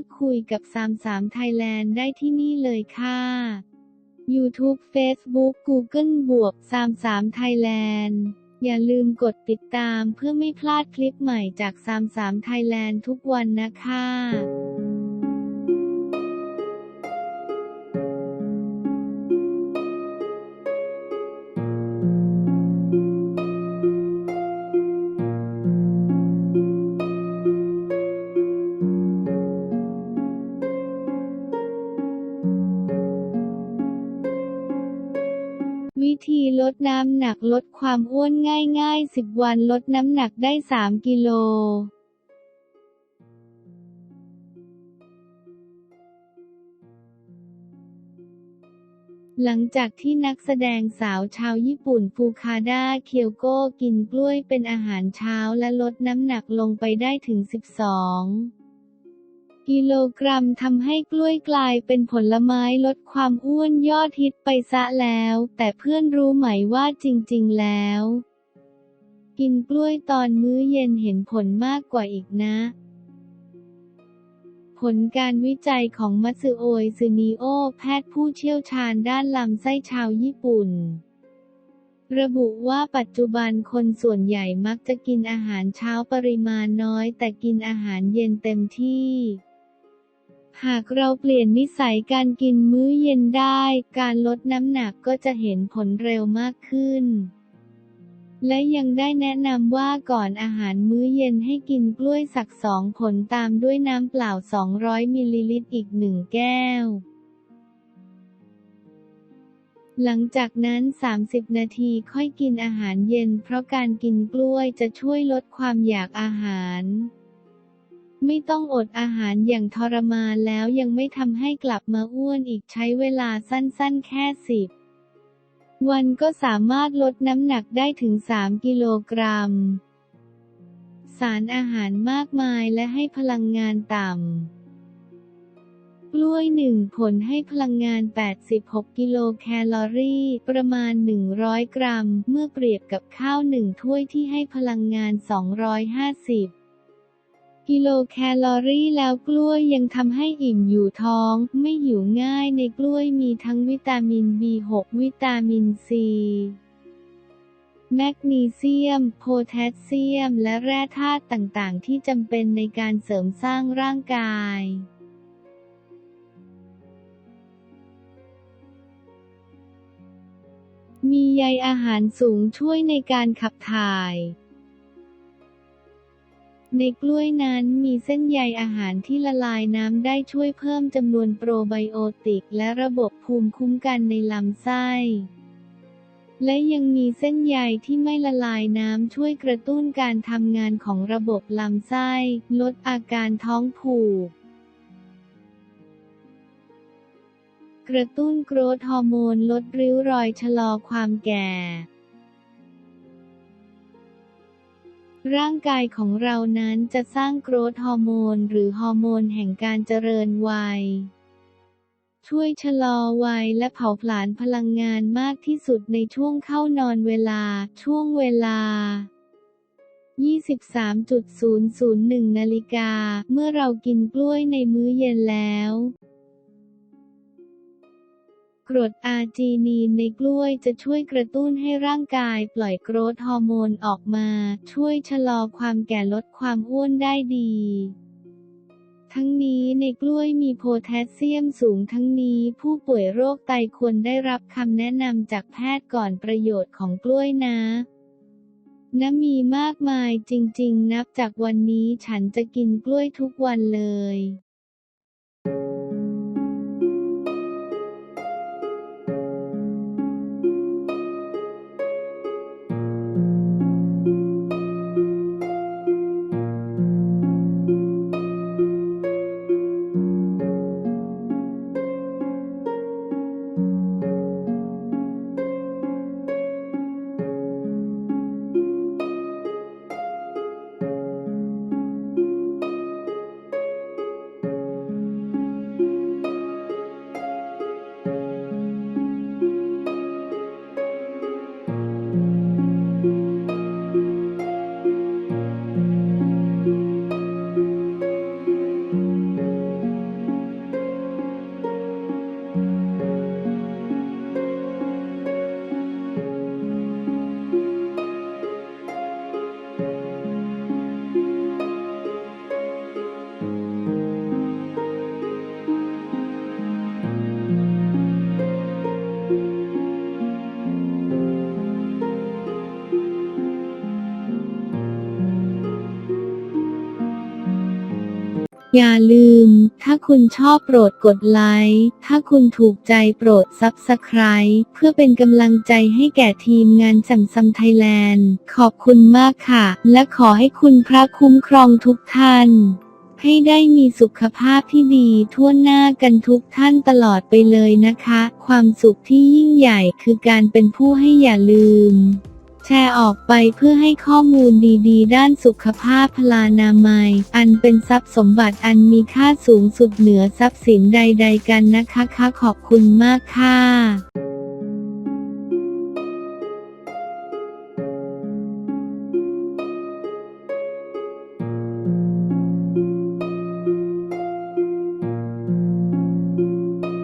ดคุยกับ33 Thailand ได้ที่นี่เลยค่ะ YouTube Facebook Google บวก33 Thailand อย่าลืมกดติดตามเพื่อไม่พลาดคลิปใหม่จาก33 Thailand ทุกวันนะคะ วิธีลดน้ำหนักลดความอ้วนง่าย ๆ 10 วันลดน้ำหนักได้ 3 กิโลหลังจากที่นักแสดงสาวชาวญี่ปุ่นฟูคาดาเคียวโก้กินกล้วยเป็นอาหารเช้าและลดน้ำหนักลงไปได้ถึง 12 กิโลกรัมทำให้กล้วยกลายเป็นผลไม้ลดความอ้วนยอดฮิตไปซะแล้ว แต่เพื่อนรู้ไหมว่าจริง ๆ แล้ว กินกล้วยตอนมื้อเย็นเห็นผลมากกว่าอีกนะผลการวิจัยของมัตสึโอยซึนิโอ แพทย์ผู้เชี่ยวชาญด้านลำไส้ชาวญี่ปุ่น ระบุว่าปัจจุบันคนส่วนใหญ่มักจะกินอาหารเช้าปริมาณน้อย แต่กินอาหารเย็นเต็มที่ หากเราเปลี่ยนนิสัยการกินมื้อเย็นได้ การลดน้ำหนักก็จะเห็นผลเร็วมากขึ้น และยังได้แนะนำว่าก่อนอาหารมื้อเย็นให้กินกล้วยสักสองผลตามด้วยน้ำเปล่า 200 มิลลิลิตรอีกหนึ่งแก้ว หลังจากนั้น 30 นาทีค่อยกินอาหารเย็น เพราะการกินกล้วยจะช่วยลดความอยากอาหาร ไม่ต้องอดอาหารอย่างทรมานแล้วยังไม่ทำให้กลับมาอ้วนอีกใช้เวลาสั้นๆ แค่สิบวันก็สามารถลดน้ำหนักได้ถึง 3 กิโลกรัม สารอาหารมากมายและให้พลังงานต่ำ กล้วยหนึ่งผลให้พลังงาน 86 กิโลแคลอรี่ ประมาณ 100 กรัม เมื่อเปรียบกับข้าวหนึ่งถ้วยที่ให้พลังงาน 250 กิโลแคลอรี่แล้วกล้วยยังทำให้อิ่มอยู่ท้อง ไม่หิวง่ายในกล้วยมีทั้งวิตามิน B6 วิตามินซีแมกนีเซียม โพแทสเซียม และแร่ธาตุต่างๆ ที่จำเป็นในการเสริมสร้างร่างกาย มีใยอาหารสูงช่วยในการขับถ่าย ในกล้วยนั้นมีเส้นใยอาหารที่ละลายน้ำได้ช่วยเพิ่มจำนวนโปรไบโอติก และระบบภูมิคุ้มกันในลำไส้ และยังมีเส้นใยที่ไม่ละลายน้ำช่วยกระตุ้นการทำงานของระบบลำไส้ ลดอาการท้องผูก กระตุ้นโกรทฮอร์โมนลดริ้วรอยชะลอความแก่ ร่างกายของเรานั้นจะสร้างโกรทฮอร์โมนหรือฮอร์โมนแห่งการเจริญวัย ช่วยชะลอวัยและเผาผลาญพลังงานมากที่สุดในช่วงเข้านอนเวลา ช่วงเวลา 23.001 นาฬิกา เมื่อเรากินกล้วยในมื้อเย็นแล้ว กรดอาร์จีนีนในกล้วยจะช่วยกระตุ้นให้ร่างกายปล่อยโกรทฮอร์โมนออกมา ช่วยชะลอความแก่ลดความอ้วนได้ดีทั้งนี้ในกล้วยมีโพแทสเซียมสูงทั้งนี้ผู้ป่วยโรคไตควรได้รับคำแนะนำจากแพทย์ก่อนประโยชน์ของกล้วยนะนะมีมากมายจริงๆ นับจากวันนี้ฉันจะกินกล้วยทุกวันเลย อย่าลืม ถ้าคุณชอบโปรดกดไลค์ ถ้าคุณถูกใจโปรดซับสไคร b ์เพื่อเป็นกำลังใจให้แก่ทีมงานสัมซัมไทยแลนด์ ขอบคุณมากค่ะ และขอให้คุณพระคุ้มครองทุกท่าน ให้ได้มีสุขภาพที่ดีทั่วหน้ากันทุกท่านตลอดไปเลยนะคะ ความสุขที่ยิ่งใหญ่คือการเป็นผู้ให้อย่าลืม แชร์ออกไปเพื่อให้ข้อมูลดีๆ ด้านสุขภาพพลานามัย อันเป็นทรัพย์สมบัติอันมีค่าสูงสุดเหนือทรัพย์สินใด ๆ กันนะคะคะขอบคุณมากค่ะ